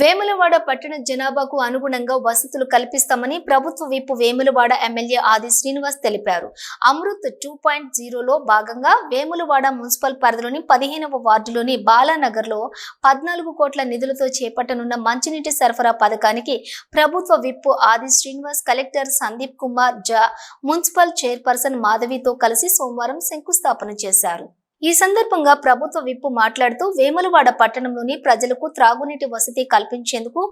వేములవాడ పట్టణ జనాభాకు అనుగుణంగా వసతులు కల్పిస్తామని ప్రభుత్వ విప్పు వేములవాడ ఎమ్మెల్యే ఆది శ్రీనివాస్ తెలిపారు. అమృత్ టూ పాయింట్ జీరోలో భాగంగా వేములవాడ మున్సిపల్ పరిధిలోని పదిహేనవ వార్డులోని బాలానగర్లో పద్నాలుగు కోట్ల నిధులతో చేపట్టనున్న మంచినీటి సరఫరా పథకానికి ప్రభుత్వ విప్ ఆది శ్రీనివాస్ కలెక్టర్ సందీప్ కుమార్ జా మున్సిపల్ చైర్పర్సన్ మాధవితో కలిసి సోమవారం శంకుస్థాపన చేశారు. ఈ సందర్భంగా ప్రభుత్వ విప్పు మాట్లాడుతూ వేములవాడ పట్టణంలోని ప్రజలకు త్రాగునీటి వసతి కల్పించేందుకు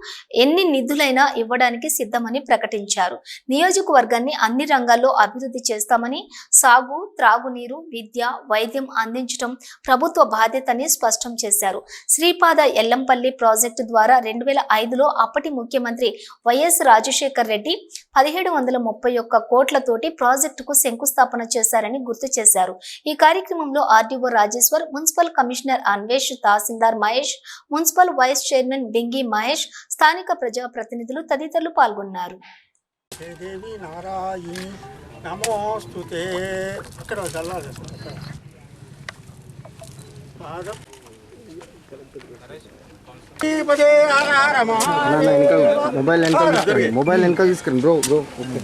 ఎన్ని నిధులైనా ఇవ్వడానికి సిద్ధమని ప్రకటించారు. నియోజకవర్గాన్ని అన్ని రంగాల్లో అభివృద్ధి చేస్తామని సాగు త్రాగునీరు విద్య వైద్యం అందించడం ప్రభుత్వ బాధ్యతని స్పష్టం చేశారు. శ్రీపాద ఎల్లంపల్లి ప్రాజెక్టు ద్వారా రెండు వేల ఐదులో అప్పటి ముఖ్యమంత్రి వైఎస్ రాజశేఖర్ రెడ్డి పదిహేడు వందల ముప్పై ఒక్క కోట్లతోటి ప్రాజెక్టుకు శంకుస్థాపన చేశారని గుర్తు చేశారు. ఈ కార్యక్రమంలో RDO Rajeshwar municipal commissioner Anvesh తహసీల్దార్ Mahesh municipal vice chairman Bingi Mahesh స్థానిక ప్రజాప్రతినిధులు తదితరులు పాల్గొన్నారు. మొబైల్ వెనక తీసుకురండి. మొబైల్ వెనక తీసుకురండి బ్రో బ్రో. ఓకే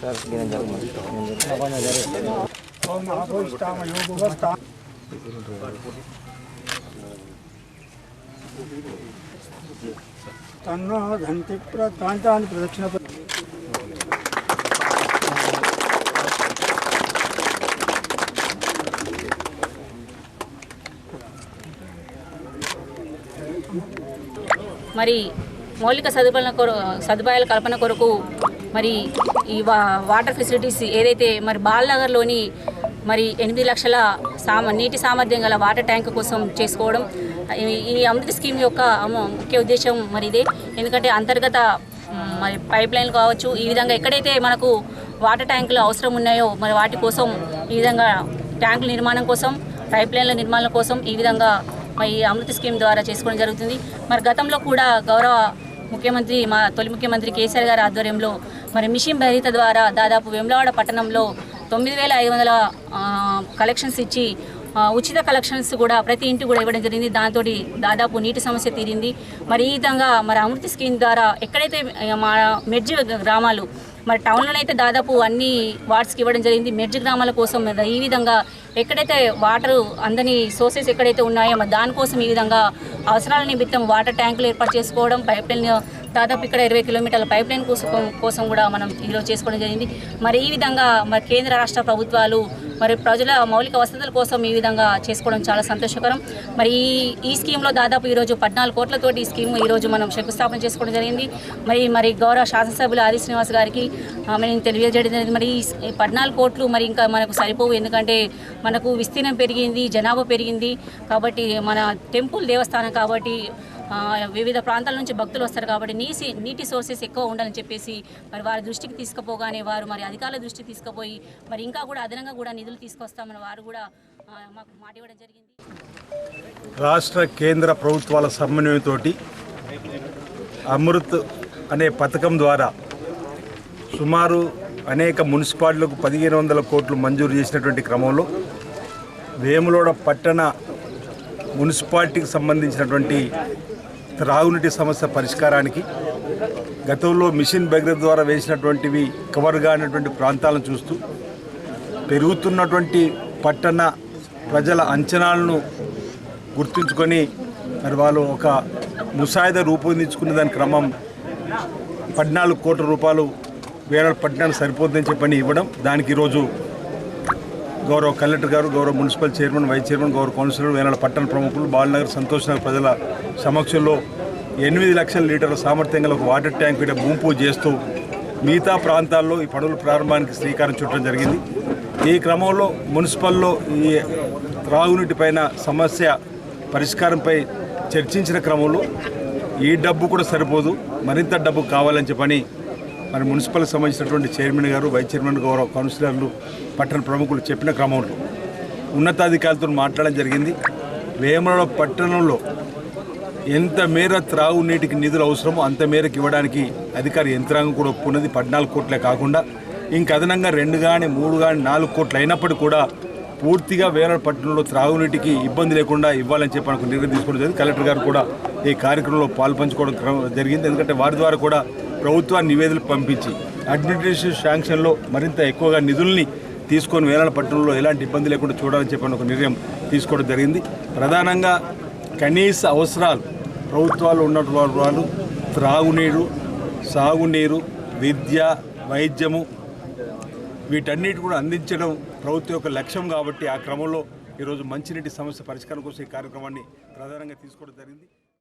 సార్ నేను తన్నో ధంతి ప్రాంతాన్ని ప్రదక్షిణ మరి మౌలిక సదుపాయాల కొర సదుపాయాల కల్పన కొరకు మరి ఈ వా వాటర్ ఫెసిలిటీస్ ఏదైతే మరి బాలనగర్లోని మరి ఎనిమిది లక్షల సామ నీటి సామర్థ్యం గల వాటర్ ట్యాంక్ కోసం చేసుకోవడం ఈ- ఈ అమృత స్కీమ్ యొక్క ముఖ్య ఉద్దేశం మరి ఇదే. ఎందుకంటే అంతర్గత మరి పైప్ లైన్లు కావచ్చు ఈ విధంగా ఎక్కడైతే మనకు వాటర్ ట్యాంకులు అవసరం ఉన్నాయో మరి వాటి కోసం ఈ విధంగా ట్యాంకుల నిర్మాణం కోసం పైప్ లైన్ల నిర్మాణం కోసం ఈ విధంగా మరి అమృత స్కీమ్ ద్వారా చేసుకోవడం జరుగుతుంది. మరి గతంలో కూడా గౌరవ ముఖ్యమంత్రి మా తొలి ముఖ్యమంత్రి కేసీఆర్ గారి ఆధ్వర్యంలో మరి మిషన్ భరిత ద్వారా దాదాపు వెమ్లవాడ పట్టణంలో తొమ్మిది వేల ఐదు వందల కలెక్షన్స్ ఇచ్చి ఉచిత కలెక్షన్స్ కూడా ప్రతి ఇంటికి కూడా ఇవ్వడం జరిగింది. దాంతో దాదాపు నీటి సమస్య తీరింది. మరి ఈ విధంగా మరి అమృతి స్కీమ్ ద్వారా ఎక్కడైతే మా మెడ్జి గ్రామాలు మరి టౌన్లోనే అయితే దాదాపు అన్ని వార్డ్స్కి ఇవ్వడం జరిగింది. మెడ్జి గ్రామాల కోసం ఈ విధంగా ఎక్కడైతే వాటర్ అందని సోర్సెస్ ఎక్కడైతే ఉన్నాయో మరి దానికోసం ఈ విధంగా అవసరాల నిమిత్తం వాటర్ ట్యాంకులు ఏర్పాటు చేసుకోవడం పైప్ లైన్ దాదాపు ఇక్కడ ఇరవై కిలోమీటర్ల పైప్ లైన్ కోసం కోసం కూడా మనం ఈరోజు చేసుకోవడం జరిగింది. మరి ఈ విధంగా మరి కేంద్ర రాష్ట్ర ప్రభుత్వాలు మరి ప్రజల మౌలిక వసతుల కోసం ఈ విధంగా చేసుకోవడం చాలా సంతోషకరం. మరి ఈ ఈ స్కీమ్లో దాదాపు ఈరోజు పద్నాలుగు కోట్లతోటి ఈ స్కీమ్ ఈరోజు మనం శంకుస్థాపన చేసుకోవడం జరిగింది. మరి మరి గౌరవ శాసనసభ్యులు ఆది శ్రీనివాస్ గారికి ఆ, నేను తెలియజేయడం జరిగింది. మరి ఈ పద్నాలుగు కోట్లు మరి ఇంకా మనకు సరిపోవు. ఎందుకంటే మనకు విస్తీర్ణం పెరిగింది జనాభా పెరిగింది. కాబట్టి మన టెంపుల్ దేవస్థానం కాబట్టి వివిధ ప్రాంతాల నుంచి భక్తులు వస్తారు కాబట్టి నీసి నీటి సోర్సెస్ ఎక్కువ ఉండాలని చెప్పేసి మరి వారి దృష్టికి తీసుకుపోగానే వారు మరి అధికారుల దృష్టికి తీసుకుపోయి మరి ఇంకా కూడా అదనంగా కూడా నిధులు తీసుకొస్తామని వారు కూడా మాకు మాట ఇవ్వడం జరిగింది. రాష్ట్ర కేంద్ర ప్రభుత్వాల సమన్వయంతో అమృత్ అనే పథకం ద్వారా సుమారు అనేక మున్సిపాలిటీలకు పదిహేను వందల కోట్లు మంజూరు చేసినటువంటి క్రమంలో వేములోడ పట్టణ మున్సిపాలిటీకి సంబంధించినటువంటి త్రాగునీటి సమస్య పరిష్కారానికి గతంలో మిషన్ భగీరథ ద్వారా వేసినటువంటివి కవర్ కానటువంటి ప్రాంతాలను చూస్తూ పెరుగుతున్నటువంటి పట్టణ ప్రజల అంచనాలను గుర్తుంచుకొని మరి వాళ్ళు ఒక ముసాయిదా రూపొందించుకునే దాని క్రమం పద్నాలుగు కోట్ల రూపాయలు వేరే పట్టణానికి సరిపోతుందని చెప్పని ఇవ్వడం దానికి ఈరోజు గౌరవ కలెక్టర్ గారు గౌరవ మున్సిపల్ చైర్మన్ వైస్ చైర్మన్ గౌరవ కౌన్సిలర్ వేనాల పట్టణ ప్రముఖులు బాలనగర్ సంతోష్ నగర్ ప్రజల సమక్షంలో ఎనిమిది లక్షల లీటర్ల సామర్థ్యం గల ఒక వాటర్ ట్యాంక్ ఇక్కడ భూమి పూజ చేస్తూ మిగతా ప్రాంతాల్లో ఈ పనుల ప్రారంభానికి శ్రీకారం చుట్టడం జరిగింది. ఈ క్రమంలో మున్సిపల్లో ఈ త్రాగునీటిపైన సమస్య పరిష్కారంపై చర్చించిన క్రమంలో ఈ డబ్బు కూడా సరిపోదు. మరింత డబ్బు కావాలని చెప్పని మరి మున్సిపల్ సంబంధించినటువంటి చైర్మన్ గారు వైస్ చైర్మన్ గౌరవ కౌన్సిలర్లు పట్టణ ప్రముఖులు చెప్పిన క్రమంలో ఉన్నతాధికారులతో మాట్లాడడం జరిగింది. వేమల పట్టణంలో ఎంత మేర త్రాగునీటికి నిధులు అవసరమో అంత మేరకు ఇవ్వడానికి అధికార యంత్రాంగం కూడా ఒప్పుకున్నది. పద్నాలుగు కోట్లే కాకుండా ఇంక అదనంగా రెండు కానీ మూడు కానీ నాలుగు కోట్లు అయినప్పటికీ కూడా పూర్తిగా వేరే పట్టణంలో త్రాగునీటికి ఇబ్బంది లేకుండా ఇవ్వాలని చెప్పి మనకు నిర్ణయం తీసుకోవడం జరిగింది. కలెక్టర్ గారు కూడా ఈ కార్యక్రమంలో పాల్పంచుకోవడం జరిగింది. ఎందుకంటే వారి ద్వారా కూడా ప్రభుత్వాన్ని నివేదికలు పంపించి అడ్మినిస్ట్రేషన్ శాంక్షన్లో మరింత ఎక్కువగా నిధుల్ని తీసుకొని వేలాల పట్టణంలో ఎలాంటి ఇబ్బంది లేకుండా చూడాలని చెప్పిన ఒక నిర్ణయం తీసుకోవడం జరిగింది. ప్రధానంగా కనీస అవసరాలు ప్రభుత్వాలు ఉన్నటువంటి వాళ్ళు త్రాగునీరు సాగునీరు విద్య వైద్యము వీటన్నిటి కూడా అందించడం ప్రభుత్వం యొక్క లక్ష్యం కాబట్టి ఆ క్రమంలో ఈరోజు మంచినీటి సమస్య పరిష్కారం కోసం ఈ కార్యక్రమాన్ని ప్రధానంగా తీసుకోవడం జరిగింది.